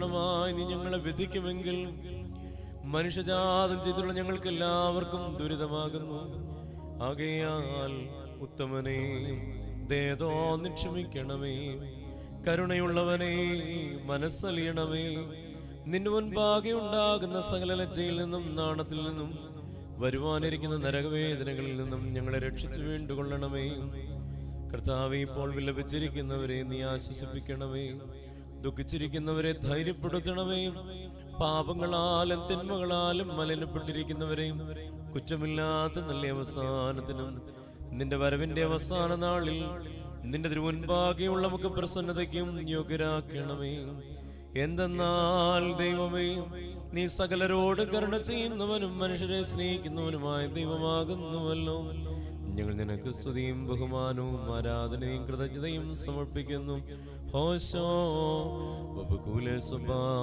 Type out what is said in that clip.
മായി നീ ഞങ്ങളെ വിധിക്കുമെങ്കിൽ മനുഷ്യജാതം ചെയ്തുള്ള ഞങ്ങൾക്ക് എല്ലാവർക്കും ദുരിതമാകുന്നു. ആകയാൽ ഉത്തമനെ ദേതോ നിക്ഷമിക്കണമേ കരുണയുള്ളവനെ മനസ്സലിയണമേ. നിന്റെ മുൻപാകെ ഉണ്ടാകുന്ന സകല നിന്നും നാണത്തിൽ നിന്നും വരുവാനിരിക്കുന്ന നരകവേദനകളിൽ നിന്നും ഞങ്ങളെ രക്ഷിച്ചു വീണ്ടുകൊള്ളണമേ. കർത്താവ് ഇപ്പോൾ വിലപിച്ചിരിക്കുന്നവരെ നീ ആശ്വസിപ്പിക്കണമേ. ദുഃഖിച്ചിരിക്കുന്നവരെ ധൈര്യപ്പെടുത്തണമേ. പാപങ്ങളാലും തിന്മകളാലും മലിനപ്പെട്ടിരിക്കുന്നവരെയും കുറ്റമില്ലാത്ത നല്ല അവസാനത്തിനും നിന്റെ വരവിന്റെ അവസാന നാളിൽ നിന്റെ തിരുമുൻപാകെയുള്ള നമുക്ക് പ്രസന്നതയ്ക്കും യോഗ്യരാക്കണമേ. എന്തെന്നാൽ ദൈവമേ നീ സകലരോട് കരുണ ചെയ്യുന്നവനും മനുഷ്യരെ സ്നേഹിക്കുന്നവനുമായ ദൈവമാകുന്നുവല്ലോ. ഞങ്ങൾ നിനക്ക് സ്തുതിയും ബഹുമാനവും ആരാധനയും കൃതജ്ഞതയും സമർപ്പിക്കുന്നു. ഹോശോ വപുകൂല സുബാ